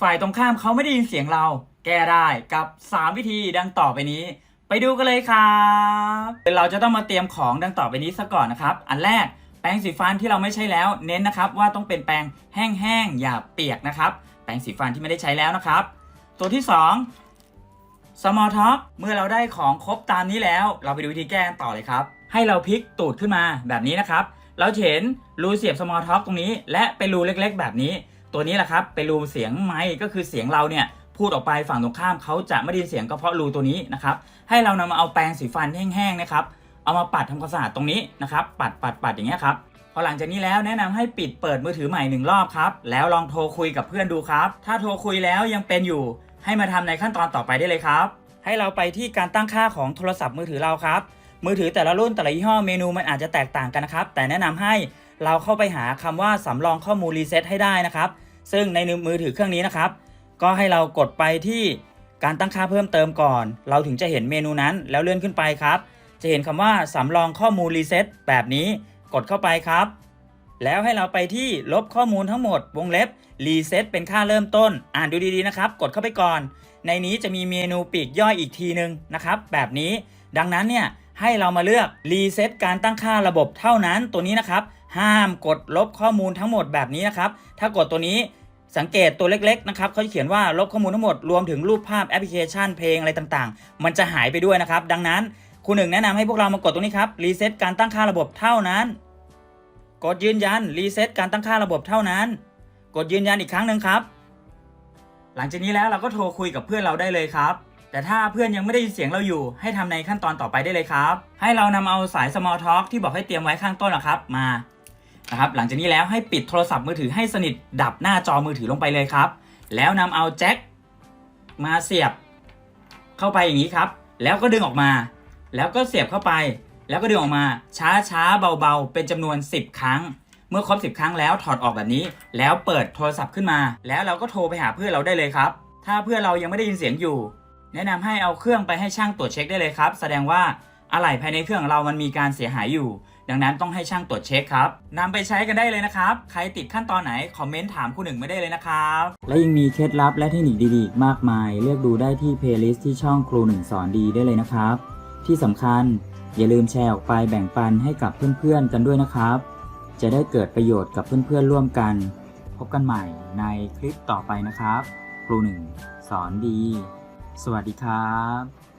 ฝ่ายตรงข้ามเขาไม่ได้ยินเสียงเรา แก้ได้กับ 3 วิธีดังต่อไปนี้ ไปดูกันเลยครับเราจะต้องมาเตรียมของดังต่อไปนี้ซะก่อนนะครับ อันแรกแปรงสีฟันที่เราไม่ใช้แล้วเน้นนะครับ ว่าต้องเป็นแปรงแห้งๆอย่าเปียกนะครับ แปรงสีฟันที่ไม่ได้ใช้แล้วนะครับ ตัวที่ 2 small talk เมื่อเราได้ของครบตามนี้แล้ว เราไปดูวิธีแก้ต่อเลยครับ ให้เราพลิกตูดขึ้นมาแบบนี้นะครับ เราเห็นรูเสียบ small talk ตรงนี้ และเป็นรูเล็กๆ แบบนี้ ตัวนี้แหละครับเป็นรูเสียงไม้ก็คือเสียงเราเนี่ยพูดออกไปฝั่งตรงข้ามเขาจะไม่ได้ยินเสียงก็เพราะรูตัวนี้นะครับให้เรานำมาเอาแปรงสีฟันแห้งๆนะครับเอามาปัดทำความสะอาดตรงนี้นะครับปัดปัดปัดอย่างเงี้ยครับพอหลังจากนี้แล้วแนะนำให้ปิดเปิดมือถือใหม่หนึ่งรอบครับแล้วลองโทรคุยกับเพื่อนดูครับ ถ้าโทรคุยแล้วยังเป็นอยู่ ให้มาทำในขั้นตอนต่อไปได้เลยครับ ให้เราไปที่การตั้งค่าของโทรศัพท์มือถือเราครับมือถือแต่ละรุ่นแต่ละยี่ห้อเมนูมันอาจจะแตกต่างกันนะครับแต่แนะนำให้ เราเข้าไปหาคำว่าสำรองข้อมูลรีเซ็ตให้ได้นะครับ ซึ่งในมือถือเครื่องนี้นะครับ ก็ให้เรากดไปที่การตั้งค่าเพิ่มเติมก่อน เราถึงจะเห็นเมนูนั้นแล้วเลื่อนขึ้นไปครับ จะเห็นคำว่าสำรองข้อมูลรีเซ็ตแบบนี้กดเข้าไปครับ แล้วให้เราไปที่ลบข้อมูลทั้งหมด วงเล็บรีเซ็ตเป็นค่าเริ่มต้น อ่านดูดีๆนะครับ กดเข้าไปก่อน ในนี้จะมีเมนูปีกย่อยอีกทีนึงนะครับ แบบนี้ ดังนั้นเนี่ย ให้เรามาเลือกรีเซ็ตการตั้งค่าระบบเท่านั้นตัวนี้นะครับ ห้ามกดลบข้อมูลทั้งหมดแบบนี้นะครับ ถ้ากดตัวนี้สังเกตตัวเล็กๆนะครับเขาจะเขียนว่าลบข้อมูลทั้งหมดรวมถึงรูปภาพแอปพลิเคชันเพลงอะไรต่างๆ มันจะหายไปด้วยนะครับ ดังนั้นคุณหนึ่งแนะนำให้พวกเรามากดตรงนี้ครับรีเซ็ตการตั้งค่าระบบเท่านั้น กดยืนยันรีเซ็ตการตั้งค่าระบบเท่านั้น กดยืนยันอีกครั้งหนึ่งครับ หลังจากนี้แล้วเราก็โทรคุยกับเพื่อนเราได้เลยครับ แต่ถ้าเพื่อนยังไม่ได้ยินเสียงเราอยู่ ให้ทำในขั้นตอนต่อไปได้เลยครับ ให้เรานำเอาสาย small talk ที่บอกให้เตรียมไว้ข้างต้นนะครับมานะครับหลังจากนี้แล้วให้ปิดโทรศัพท์มือถือให้สนิทดับหน้าจอมือถือลงไปเลยครับ แล้วนำเอาแจ็คมาเสียบเข้าไปอย่างนี้ครับ แล้วก็ดึงออกมา แล้วก็เสียบเข้าไป แล้วก็ดึงออกมา ช้าช้าๆเบาๆ เป็นจำนวน 10 ครั้ง เมื่อครบ 10 ครั้งแล้วถอดออกแบบนี้ แล้วเปิดโทรศัพท์ขึ้นมา แล้วเราก็โทรไปหาเพื่อนเราได้เลยครับ ถ้าเพื่อนเรายังไม่ได้ยินเสียงอยู่ แนะนำให้เอาเครื่องไปให้ช่างตรวจเช็คได้เลยครับ แสดงว่าอะไหล่ภายในเครื่องเรามันมีการเสียหายอยู่ ดังนั้นต้องให้ช่างตรวจเช็คครับนำไปใช้กันได้เลยนะครับ ใครติดขั้นตอนไหน คอมเมนต์ถามคุณหนึ่งไม่ได้เลยนะครับ และยังมีเคล็ดลับและเทคนิคดีๆอีกมากมาย เลือกดูได้ที่เพลย์ลิสต์ที่ช่องครูหนึ่งสอนดีได้เลยนะครับ ที่สำคัญอย่าลืมแชร์ออกไปแบ่งปันให้กับเพื่อนๆกันด้วยนะครับ จะได้เกิดประโยชน์กับเพื่อนๆร่วมกัน พบกันใหม่ในคลิปต่อไปนะครับ ครูหนึ่งสอนดี สวัสดีครับ